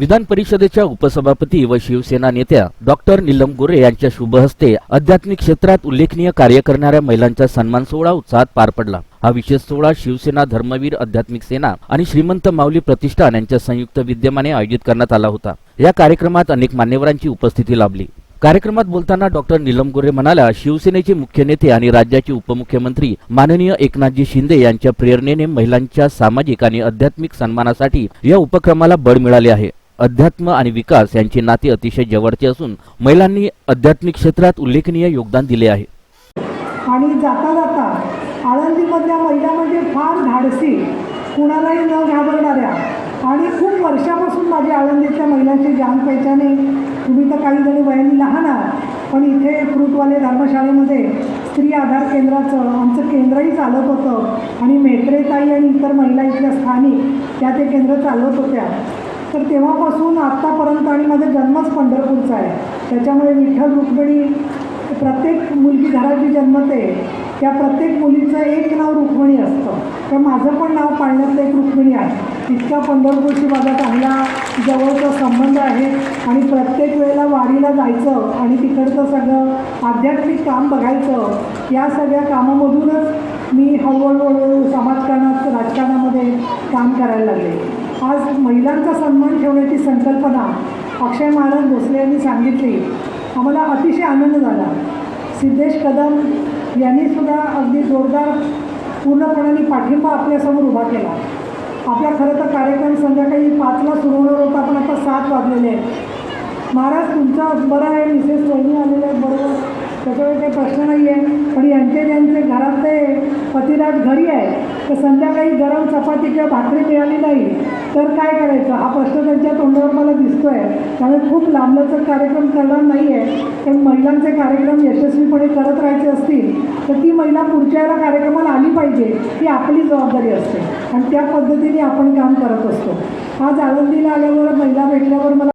विधान परिषदेच्या उपसभापती व शिवसेना नेत्या डॉक्टर नीलम गोरे यांच्या शुभहस्ते अध्यात्मिक आध्यात्मिक क्षेत्रात उल्लेखनीय कार्य करणाऱ्या महिलांचा सन्मान सोहळा उत्साहात पार पडला. हा विशेष सोहळा शिवसेना धर्मवीर आध्यात्मिक सेना आणि श्रीमंत माऊली प्रतिष्ठान यांच्या संयुक्त विद्यमाने आयोजित करण्यात आला होता. या कार्यक्रमात अनेक मान्यवरांची उपस्थिती लाभली. कार्यक्रमात बोलताना डॉक्टर नीलम गोरे म्हणाल्या शिवसेनेचे मुख्य नेते आणि राज्याचे उपमुख्यमंत्री माननीय एकनाथजी शिंदे यांच्या प्रेरणेने महिलांच्या सामाजिक आणि आध्यात्मिक सन्मानासाठी या उपक्रमाला बळ मिळाले आहे. अध्यात्म आणि विकास यांची नाती अतिशय जवळची असून महिलांनी आध्यात्मिक क्षेत्रात उल्लेखनीय योगदान दिले आहे. आणि जाता जाता आळंदीमधल्या महिला म्हणजे फार धाडसी कुणालाही न घाबरणाऱ्या आणि खूप वर्षापासून माझी आळंदीतल्या महिलांची जान पहिचान तुम्ही तर काही जणी वयाने लहान आहात पण इथे फ्रूटवाले धर्मशाळेमध्ये स्त्री आधार केंद्राचं आमचं केंद्रही चालत होतं. आणि मेत्रेताई आणि इतर महिला इथल्या स्थानिक त्या ते केंद्र चालवत होत्या. तर तेव्हापासून आत्तापर्यंत आणि माझा जन्मच पंढरपूरचा आहे. त्याच्यामुळे विठ्ठल रुक्मिणी प्रत्येक मुलगी घरात जी जन्मते त्या प्रत्येक मुलीचं एक नाव रुक्मिणी असतं. तर माझं पण नाव पाळण्यातलं एक रुक्मिणी आहे. इतका पंढरपूरशी माझा चांगला जवळचा संबंध आहे आणि प्रत्येक वेळेला वारीला जायचं आणि तिकडचं सगळं आध्यात्मिक काम बघायचं या सगळ्या कामामधूनच ठेवण्याची संकल्पना. अक्षय महाराज भोसले यांनी सांगितली. आम्हाला अतिशय आनंद झाला. सिद्धेश कदम यांनीसुद्धा अगदी जोरदार पूर्णपणाने पाठिंबा आपल्यासमोर उभा केला. आपला खरं तर कार्यक्रम संध्याकाळी पाचला सुरू होणार होता पण आता सात वाजलेले आहेत. महाराज तुमचा बरं आहे मिसेस वहिनी आलेले आहेत बरोबर. त्याच्यामुळे काही प्रश्न नाही आहे. पण यांचे ज्यांचे घरातले पतिराज घरी आहे तर संध्याकाळी गरम चपाती किंवा भाकरी मिळाली नाही. तर काय करायचं? हा प्रश्न त्यांच्या तोंडावर मला दिसतो आहे त्यामुळे खूप लांबलचक कार्यक्रम करणार नाही आहे पण महिलांचे कार्यक्रम यशस्वीपणे करत राहायचे असतील तर ती महिला पुढच्या वेळेला कार्यक्रमाला आली पाहिजे ही आपली जबाबदारी असते. आणि त्या पद्धतीने आपण काम करत असतो. आज आळंदीला आल्यावर महिला भेटल्यावर मला